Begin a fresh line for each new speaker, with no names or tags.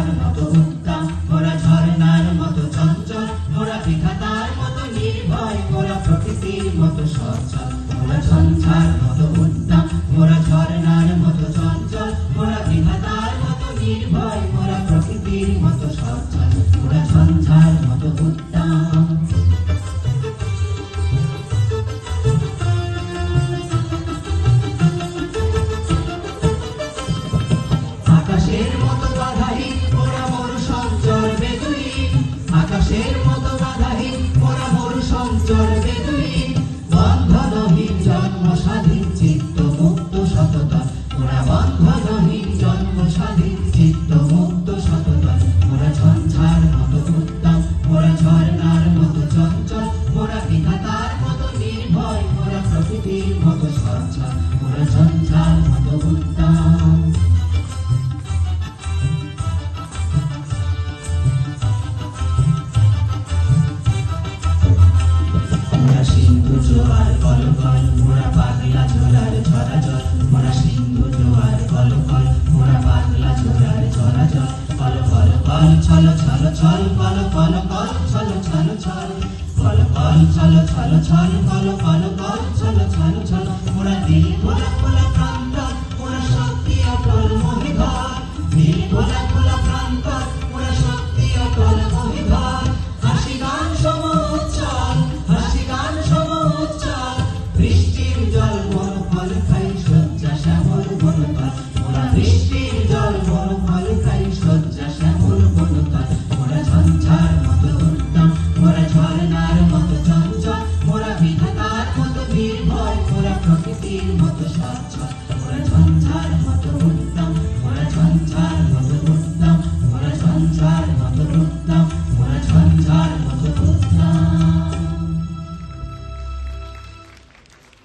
ঝর্ণার মতো মুক্তা ওরা ঝর্ণার মতো চঞ্চল ওরা বিধাতার মতো নির্ভয় ওরা প্রকৃতির মতো সচল ওরা সঞ্চার মতো উদ্যম ওরা ঝর্ণার মতো চঞ্চল ওরা বিধাতার মতো নির্ভয় ওরা প্রকৃতির মতো সচল सिङ्गुर जोरा पलो कल होला झोराहरू छोरा छोरा सिङ्गु जोराहरू पलो कल हो पागेला छोराहरू छोरा छ पल पल पल छल छल पल पल ফল ছল ছল ছল ফল ফল কল ছল ছল ছল মোরা দিল খোলা খোলা প্রান্ত মোরা শক্তি অটল মহিধর দিল খোলা খোলা প্রান্ত মোরা শক্তি অটল মহিধর হাসি গান সম উচ্ছল হাসি গান সম উচ্ছল বৃষ্টির জল মন ফল খাই, শয্যা শ্যামল বনতল মোরা বৃষ্টির 전차 전차 전차 전차 전차